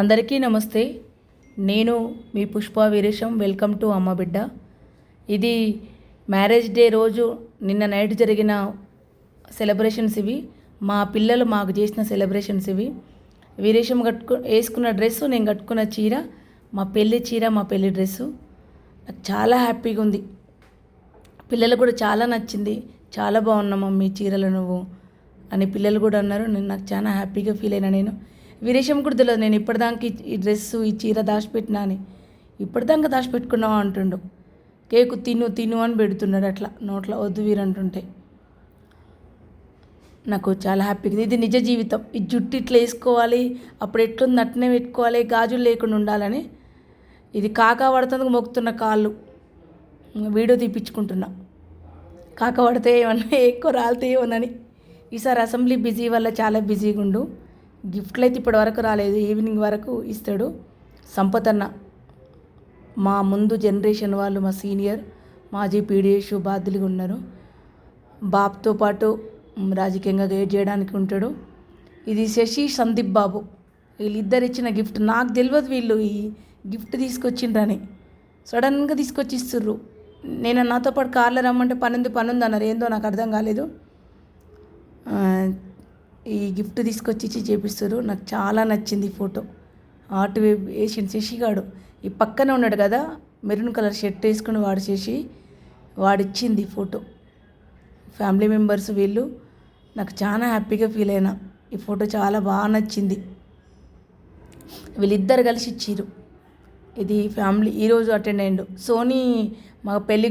అందరికీ నమస్తే. నేను మీ పుష్ప వీరేశం. వెల్కమ్ టు అమ్మ బిడ్డ. ఇది మ్యారేజ్ డే రోజు నిన్న నైట్ జరిగిన సెలబ్రేషన్స్ ఇవి. మా పిల్లలు మాకు చేసిన సెలబ్రేషన్స్ ఇవి. వీరేశం కట్టుకు వేసుకున్న డ్రెస్సు నేను కట్టుకున్న చీర మా పెళ్ళి చీర మా పెళ్ళి డ్రెస్సు. నాకు చాలా హ్యాపీగా ఉంది. పిల్లలు కూడా చాలా నచ్చింది. చాలా బాగున్నా మమ్మీ చీరలు నువ్వు అని పిల్లలు కూడా అన్నారు. నేను నాకు చాలా హ్యాపీగా ఫీల్ అయినా నేను. వీరేశం కూడా తెలియదు నేను ఇప్పటిదాకా ఈ- డ్రెస్ డ్రెస్సు ఈ చీర దాచిపెట్టినా అని. ఇప్పటిదాకా దాచిపెట్టుకున్నావా అంటుండు. కేకు తిను తిను అని పెడుతున్నాడు అట్లా. నోట్లో వద్దు వీరంటుంటే నాకు చాలా హ్యాపీగా ఉంది. ఇది నిజ జీవితం. ఈ జుట్టు ఇట్లా వేసుకోవాలి అప్పుడు ఎట్లుంది అట్నే పెట్టుకోవాలి గాజులు లేకుండా ఉండాలని. ఇది కాకా పడుతుంది మొక్కుతున్న కాళ్ళు. వీడియో తీపించుకుంటున్నా కాక పడితే ఏమన్నా ఎక్కువ రాలితే ఏమోనని. ఈసారి అసెంబ్లీ బిజీ వల్ల చాలా బిజీగా ఉండు గిఫ్ట్లు అయితే ఇప్పటి వరకు రాలేదు ఈవినింగ్ వరకు ఇస్తాడు. సంపత్ అన్న మా ముందు జనరేషన్ వాళ్ళు మా సీనియర్ మాజీ పీడిఎస్ బాధ్యులుగా ఉన్నారు. బాబుతో పాటు రాజకీయంగా గైడ్ చేయడానికి ఉంటాడు. ఇది శశి సందీప్ బాబు. వీళ్ళిద్దరు ఇచ్చిన గిఫ్ట్ నాకు తెలియదు వీళ్ళు ఈ గిఫ్ట్ తీసుకొచ్చిండ్రని. సడన్గా తీసుకొచ్చి ఇస్తుర్రు నేను నాతో పాటు కార్లో రమ్మంటే పనుంది పనుంది అన్నారు. ఏందో నాకు అర్థం కాలేదు. ఈ గిఫ్ట్ తీసుకొచ్చి ఇచ్చి చేపిస్తారు నాకు చాలా నచ్చింది ఈ ఫోటో. ఆర్ట్ వేసిన శశిగాడు ఈ పక్కనే ఉన్నాడు కదా మెరూన్ కలర్ షర్ట్ వేసుకుని వాడు చేసి వాడిచ్చింది ఈ ఫోటో. ఫ్యామిలీ మెంబర్స్ వీళ్ళు నాకు చాలా హ్యాపీగా ఫీల్ అయినా. ఈ ఫోటో చాలా బాగా నచ్చింది. వీళ్ళిద్దరు కలిసి ఇచ్చిర్రు. ఇది ఫ్యామిలీ ఈరోజు అటెండ్ అయ్యిండు. సోనీ మా పెళ్ళి